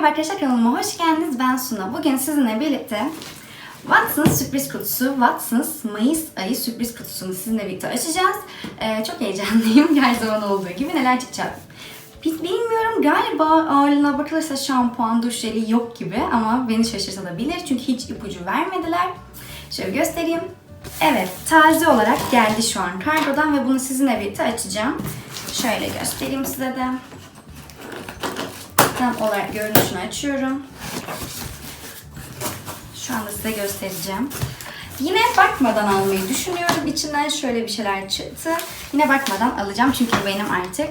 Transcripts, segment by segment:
Merhaba arkadaşlar kanalıma hoş geldiniz. Ben Suna. Bugün sizinle birlikte Watsons sürpriz kutusu, Watsons Mayıs ayı sürpriz kutusunu sizinle birlikte açacağız. Ee, çok heyecanlıyım her zaman olduğu gibi neler çıkacak. Bil- Bilmiyorum galiba ağırlığına bakılırsa şampuan, duş jeli yok gibi ama beni şaşırtabilir çünkü hiç ipucu vermediler. Şöyle göstereyim. Evet, taze olarak geldi şu an kargodan ve bunu sizinle birlikte açacağım. Şöyle göstereyim size de. Tam olarak görünüşünü açıyorum. Şu anda size göstereceğim. Yine bakmadan almayı düşünüyorum. İçinden şöyle bir şeyler çıktı. Yine bakmadan alacağım çünkü benim artık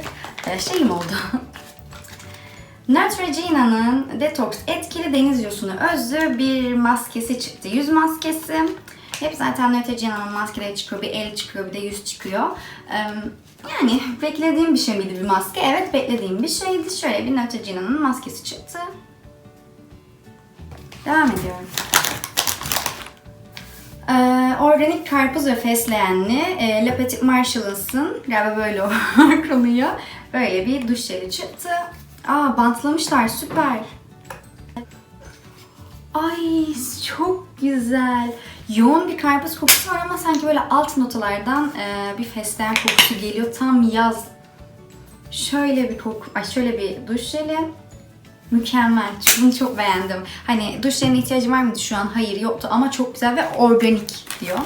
e, şeyim oldu. Neutrogena'nın Detox etkili deniz yosunu özlü bir maskesi çıktı. Yüz maskesi. Hep zaten Neutrogena'nın maskeleri çıkıyor. Bir el çıkıyor, bir de yüz çıkıyor. Yani beklediğim bir şey miydi bir maske? Evet beklediğim bir şeydi. Şöyle bir Neutrogena'nın maskesi çıktı. Devam ediyorum. Ee, organik karpuz ve fesleğenli e, Petit Marshall'sın galiba böyle okunuyor. Böyle bir duş jeli çıktı. Aa bantlamışlar süper. Ay çok güzel. Yoğun bir karpuz kokusu var ama sanki böyle alt notalardan e, bir fesleğen kokusu geliyor. Tam yaz. Şöyle bir koku, ay şöyle bir duş jeli. Mükemmel. Bunu çok beğendim. Hani duş jeline ihtiyacım var mıydı şu an? Hayır yoktu ama çok güzel ve organik diyor.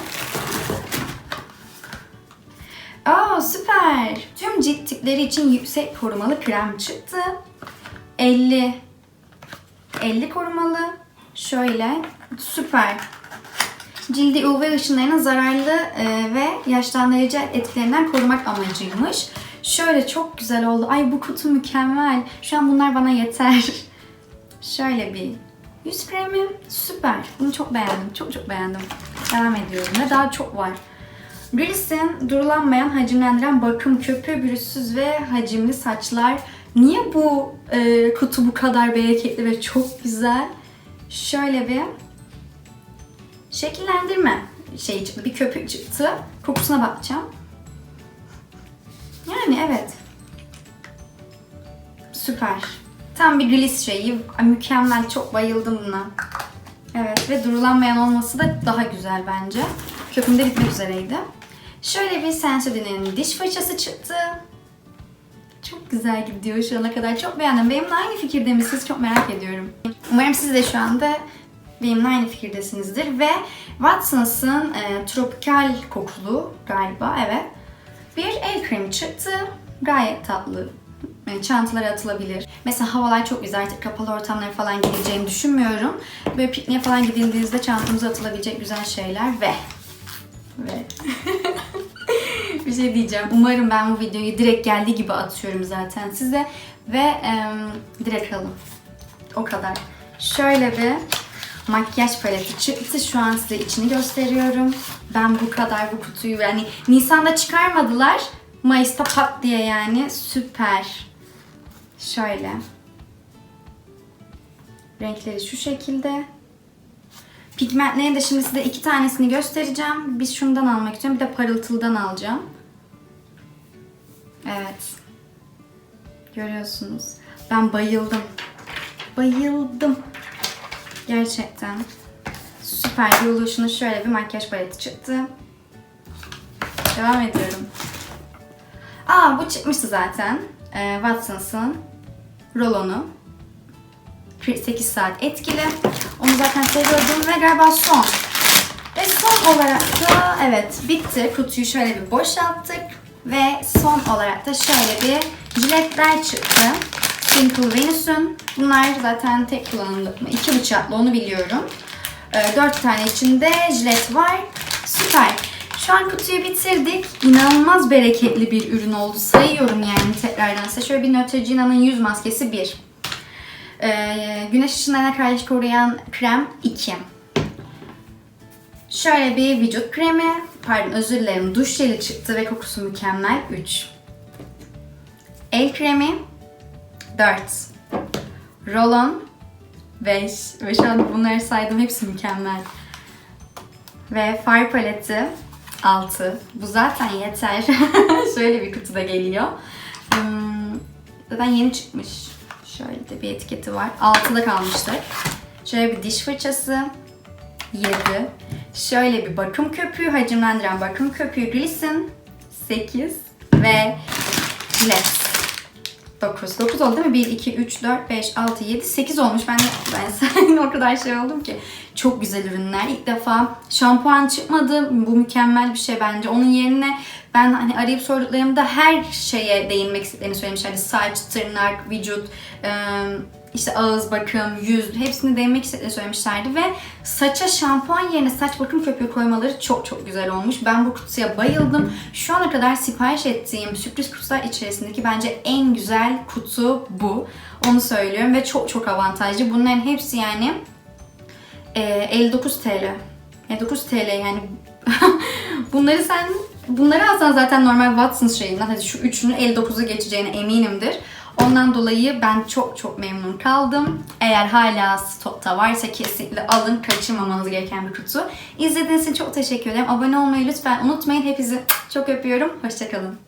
Aa süper. Tüm cilt tipleri için yüksek korumalı krem çıktı. 50 50 korumalı. Şöyle süper. Cildi UV ışınlarının zararlı e, ve yaşlandırıcı etkilerinden korumak amacıymış. Şöyle çok güzel oldu. Ay bu kutu mükemmel. Şu an bunlar bana yeter. Şöyle bir yüz kremi. Süper. Bunu çok beğendim. Çok çok beğendim. Devam ediyorum. Ve daha çok var. Gris'in durulanmayan hacimlendiren bakım köpüğü, pürüzsüz ve hacimli saçlar. Niye bu e, kutu bu kadar bereketli ve çok güzel? Şöyle bir şekillendirme şey çıktı. Bir köpük çıktı. Kokusuna bakacağım. Yani evet. Süper. Tam bir gliss şeyi. Mükemmel. Çok bayıldım buna. Evet ve durulanmayan olması da daha güzel bence. Köpüğüm de bitmek üzereydi. Şöyle bir Sensodyne'nin diş fırçası çıktı. Çok güzel gidiyor şu ana kadar. Çok beğendim. Benimle aynı fikirde misiniz? Çok merak ediyorum. Umarım siz de şu anda benimle aynı fikirdesinizdir. Ve Watsons'ın e, tropikal kokulu galiba evet. Bir el kremi çıktı. Gayet tatlı. E, Çantalara atılabilir. Mesela havalar çok güzel artık kapalı ortamlara falan gideceğini düşünmüyorum. Böyle pikniğe falan gidildiğinizde çantamıza atılabilecek güzel şeyler ve ve bir şey diyeceğim. Umarım ben bu videoyu direkt geldiği gibi atıyorum zaten size ve em, direkt alın. O kadar. Şöyle bir makyaj paleti çıktı. Şu an size içini gösteriyorum. Ben bu kadar bu kutuyu yani Nisan'da çıkarmadılar. Mayıs'ta pat diye yani süper. Şöyle. Renkleri şu şekilde. Pigmentlerin de şimdi size iki tanesini göstereceğim. Biz şundan almak istiyorum. Bir de parıltılıdan alacağım. Evet. Görüyorsunuz. Ben bayıldım. Bayıldım. Gerçekten. Süper Revolution'un şöyle bir makyaj paleti çıktı. Devam ediyorum. Aa bu çıkmıştı zaten. Ee, Watsons'ın rolonu. 48 saat etkili. Onu zaten seviyordum ve galiba son. Ve son olarak da evet bitti. Kutuyu şöyle bir boşalttık. Ve son olarak da şöyle bir jiletler çıktı. Simple Venus'un. Bunlar zaten tek kullanımlık mı? İki bıçaklı onu biliyorum. Ee, dört tane içinde jilet var. Süper. Şu an kutuyu bitirdik. İnanılmaz bereketli bir ürün oldu. Sayıyorum yani tekrardan size. Şöyle bir Neutrogena'nın yüz maskesi 1. Ee, güneş ışınlarına karşı koruyan krem 2. Şöyle bir vücut kremi, pardon özür dilerim duş jeli çıktı ve kokusu mükemmel 3. El kremi 4. Rolon 5. Ve şu an bunları saydım hepsi mükemmel. Ve far paleti 6. Bu zaten yeter. Şöyle bir kutuda geliyor. Hmm, zaten yeni çıkmış. Şöyle de bir etiketi var. Altıda kalmıştık. Şöyle bir diş fırçası. 7. Şöyle bir bakım köpüğü, hacimlendiren bakım köpüğü Glisten 8 ve Less 9. 9 oldu değil mi? 1, 2, 3, 4, 5, 6, 7, 8 olmuş. Ben, ben sayın o kadar şey oldum ki. Çok güzel ürünler. İlk defa şampuan çıkmadı. Bu mükemmel bir şey bence. Onun yerine ben hani arayıp sorduklarımda her şeye değinmek istediklerini söylemişlerdi. Saç, tırnak, vücut, ıı, işte ağız bakım, yüz hepsini değinmek istediklerini söylemişlerdi ve saça şampuan yerine saç bakım köpüğü koymaları çok çok güzel olmuş. Ben bu kutuya bayıldım. Şu ana kadar sipariş ettiğim sürpriz kutular içerisindeki bence en güzel kutu bu. Onu söylüyorum ve çok çok avantajlı. Bunların hepsi yani e, 59 TL. 59 TL yani bunları sen bunları alsan zaten normal Watsons şeyinden hadi şu üçünü 59'u geçeceğine eminimdir. Ondan dolayı ben çok çok memnun kaldım. Eğer hala stokta varsa kesinlikle alın. Kaçırmamanız gereken bir kutu. İzlediğiniz için çok teşekkür ederim. Abone olmayı lütfen unutmayın. Hepinizi çok öpüyorum. Hoşçakalın.